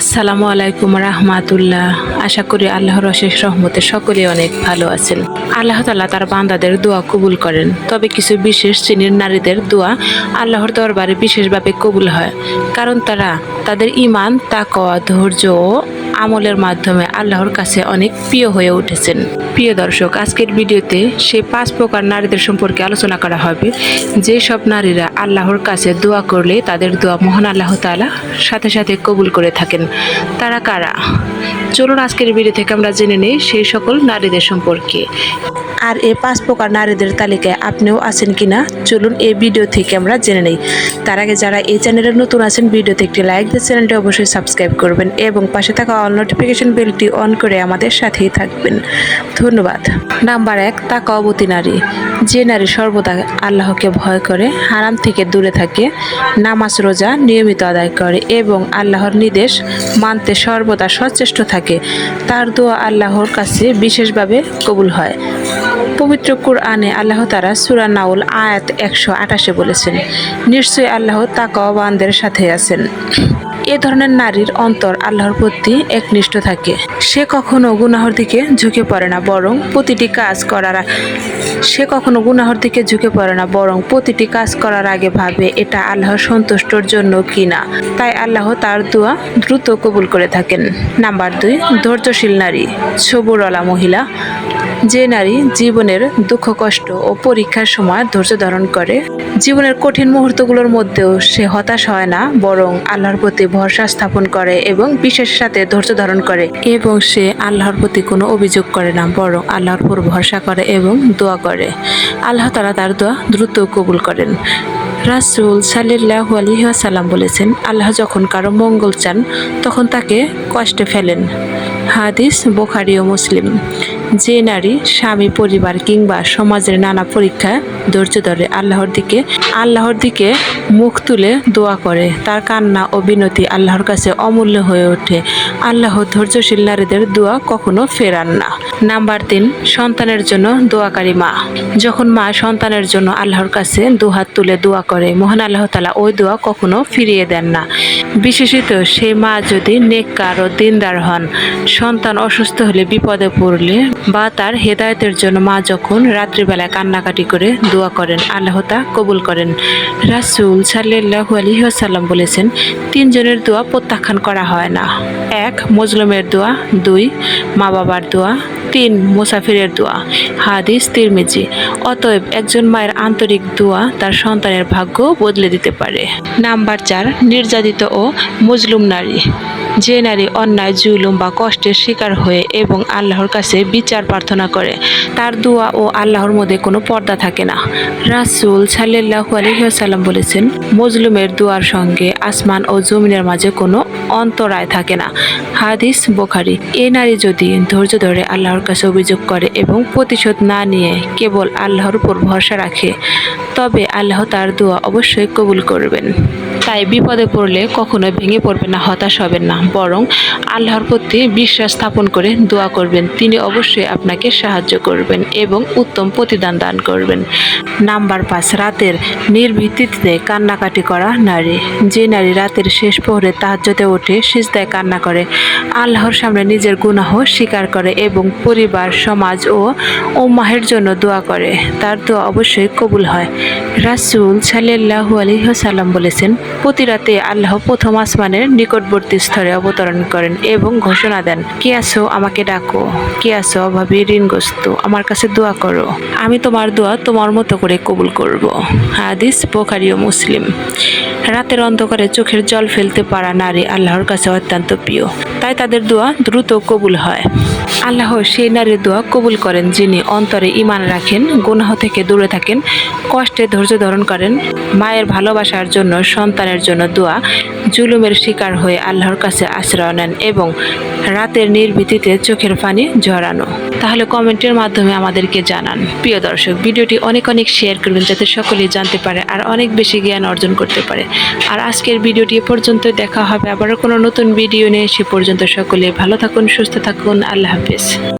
আসসালামু আলাইকুম রাহমাতুল্লাহ। আশা করি আল্লাহর অশেষ রহমতে সকলে অনেক ভালো আছেন। আল্লাহ তাল্লাহ তার বান্দাদের দোয়া কবুল করেন। তবে কিছু বিশেষ শ্রেণির নারীদের দোয়া আল্লাহর দরবারে বিশেষভাবে কবুল হয়। কারণ তারা তাদের ইমান তাকওয়া, ধৈর্য ও আমলের মাধ্যমে আল্লাহর কাছে অনেক প্রিয় হয়ে উঠেছেন। প্রিয় দর্শক, আজকের ভিডিওতে সেই পাঁচ প্রকার নারীদের সম্পর্কে আলোচনা করা হবে। যে সব নারীরা আল্লাহর কাছে দোয়া করলে তাদের দোয়া মহান আল্লাহ তাআলা সাথে সাথে কবুল করে থাকেন। তারা কারা? চলুন আজকের ভিডিও থেকে আমরা জেনে নিই সেই সকল নারীদের সম্পর্কে। আর এই পাঁচ প্রকার নারীদের তালিকায় আপনিও আছেন কিনা, চলুন এই ভিডিও থেকে আমরা জেনে নিই। তার আগে যারা এই চ্যানেলে নতুন আছেন, ভিডিওতে একটি লাইক দিয়ে চ্যানেলটি অবশ্যই সাবস্ক্রাইব করবেন এবং পাশে থাকা অল নোটিফিকেশন বেলটি অন করে আমাদের সাথেই থাকবেন। ধন্যবাদ। নাম্বার এক তাকাবতী নারী। যে নারী সর্বদা আল্লাহকে ভয় করে, হারাম থেকে দূরে থাকে, নামাজ রোজা নিয়মিত আদায় করে এবং আল্লাহর নির্দেশ মানতে সর্বদা সচেষ্ট থাকে, তার দোয়া আল্লাহর কাছে বিশেষভাবে কবুল হয়। পবিত্র কুরআনে আল্লাহ তারা সুরা নাউল আয়াত একশো আঠাশে বলেছেন, নিশ্চয়ই আল্লাহ তাকাওয়ানদের সাথে আছেন। এ ধরনের নারীর অন্তর আল্লাহর প্রতি একনিষ্ঠ থাকে। সে কখনো গুনাহর দিকে ঝুঁকে পড়ে না, বরং প্রতিটি কাজ করার সে কখনো গুনাহর দিকে ঝুঁকে পড়ে না, বরং প্রতিটি কাজ করার আগে ভাবে এটা আল্লাহর সন্তুষ্টর জন্য কিনা তাই আল্লাহ তার দোয়া দ্রুত কবুল করে থাকেন। নাম্বার দুই, ধৈর্যশীল নারী সবুরওয়ালা মহিলা। যে নারী জীবনের দুঃখ, কষ্ট ও পরীক্ষার সময় ধৈর্য ধারণ করে, জীবনের কঠিন মুহূর্তগুলোর মধ্যেও সে হতাশ হয় না, বরং আল্লাহর প্রতি ভরসা স্থাপন করে এবং বিশেষ সাথে ধৈর্য ধারণ করে এবং সে আল্লাহর প্রতি কোনো অভিযোগ করে না, বরং আল্লাহর উপর ভরসা করে এবং দোয়া করে। আল্লাহ তারা তার দোয়া দ্রুত কবুল করেন। রাসুল সাল্লাহ আলহিহাসাল্লাম বলেছেন, আল্লাহ যখন কারও মঙ্গল চান, তখন তাকে কষ্টে ফেলেন। হাদিস বোখারি ও মুসলিম। যে নারী স্বামী, পরিবার কিংবা সমাজের নানা পরীক্ষা ধৈর্য ধরে আল্লাহর দিকে আল্লাহর দিকে মুখ তুলে দোয়া করে। তার কান্না ও বিনতি আল্লাহর কাছে অমূল্য হয়ে ওঠে। আল্লাহ ধৈর্যশীল নারীদের দোয়া কখনো ফেরান না। নাম্বার তিন, সন্তানের জন্য দোয়াকারী মা। যখন মা সন্তানের জন্য আল্লাহর কাছে দুহাত তুলে দোয়া করে, মহান আল্লাহ তালা ওই দোয়া কখনো ফিরিয়ে দেন না। বিশেষত সেই মা যদি নেককার ও দিনদার হন, সন্তান অসুস্থ হলে বিপদে পড়লে বা তার হেদায়েতের জন্য মা যখন রাত্রিবেলায় কান্নাকাটি করে দোয়া করেন, আল্লাহ তা কবুল করেন। রাসুল সাল্লাহ আলহিহাসাল্লাম বলেছেন, তিনজনের দোয়া প্রত্যাখ্যান করা হয় না। এক মজলুমের দোয়া, দুই মা বাবার দোয়া, তিন, মুসাফিরের দোয়া। হাদিস, তিরমিজি। অতএব একজন মায়ের আন্তরিক দোয়া তার সন্তানের ভাগ্য বদলে দিতে পারে। নাম্বার চার, নির্যাতিত ও মজলুম নারী। যে নারী অন্যায়, জুলুম বা কষ্টের শিকার হয়ে এবং আল্লাহর কাছে বিচার প্রার্থনা করে, তার দোয়া ও আল্লাহর মধ্যে কোনো পর্দা থাকে না। রাসুল সাল্লাহু আলহিহাসাল্লাম বলেছেন, মজলুমের দোয়ার সঙ্গে আসমান ও জমিনের মাঝে কোনো অন্তরায় থাকে না। হাদিস বোখারি। এ নারী যদি ধৈর্য ধরে আল্লাহর কাছে অভিযোগ করে এবং প্রতিশোধ না নিয়ে কেবল আল্লাহর উপর ভরসা রাখে, তবে আল্লাহ তার দোয়া অবশ্যই কবুল করবেন। তাই বিপদে পড়লে কখনো ভেঙে পড়বেন না, হতাশ হবেন না। বরং আল্লাহর প্রতি বিশ্বাস স্থাপন করে দোয়া করবেন, তিনি অবশ্যই আপনাকে সাহায্য করবেন এবং উত্তম প্রতিদান দান করবেন। নাম্বার পাঁচ, রাতের নির্ভিত্তিতে কান্নাকাটি করা নারী। যে নারী রাতের শেষ প্রহরে তাহাজ্জতে ওঠে, সিজদায় কান্না করে। আল্লাহর সামনে নিজের গুনাহ স্বীকার করে এবং পরিবার, সমাজ ও উম্মাহের জন্য দোয়া করে। তার দোয়া অবশ্যই কবুল হয়। রাসুল সাল্লাহু আলহিহাসাল্লাম বলেছেন প্রতি রাতে আল্লাহ প্রথম আসমানের নিকটবর্তী স্তরে অবতরণ করেন এবং ঘোষণা দেন, কে আছো আমাকে ডাকো, কে আছো অভাবী ঋণগ্রস্ত? আমার কাছে দোয়া করো। আমি তোমার দোয়া তোমার মতো করে কবুল করব। হাদিস বোখারি ও মুসলিম। রাতের অন্ধকারে চোখের জল ফেলতে পারা নারী আল্লাহর কাছে অত্যন্ত প্রিয়। তাই তাদের দোয়া দ্রুত কবুল হয়। আল্লাহ সেই নারীর দোয়া কবুল করেন যিনি অন্তরে ইমান রাখেন, গুনাহ থেকে দূরে থাকেন, কষ্টে ধৈর্য ধারণ করেন, মায়ের ভালোবাসার জন্য সন্তানের জন্য দোয়া জুলুমের শিকার হয়ে আল্লাহর কাছে আশ্রয় নেন এবং রাতের নির্ভীতিতে চোখের পানি ঝরানো তাহলে কমেন্টের মাধ্যমে আমাদেরকে জানান। প্রিয় দর্শক, ভিডিওটি অনেক অনেক শেয়ার করবেন যাতে সকলেই জানতে পারে আর অনেক বেশি জ্ঞান অর্জন করতে পারে। আর আজকের ভিডিওটি এ পর্যন্ত, দেখা হবে আবারও কোনো নতুন ভিডিও নিয়ে। সে পর্যন্ত সকলে ভালো থাকুন, সুস্থ থাকুন। আল্লাহ হাফিজ।